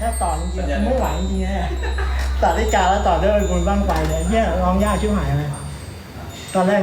ค่ถ้าต่อจริงๆไม่ไหวจริงๆต่อด้วยกาวแล้วต่อด้วยบนบ้างไฟเนี่ยเนี่ยร้องยากชิบหายเลยตอนแรก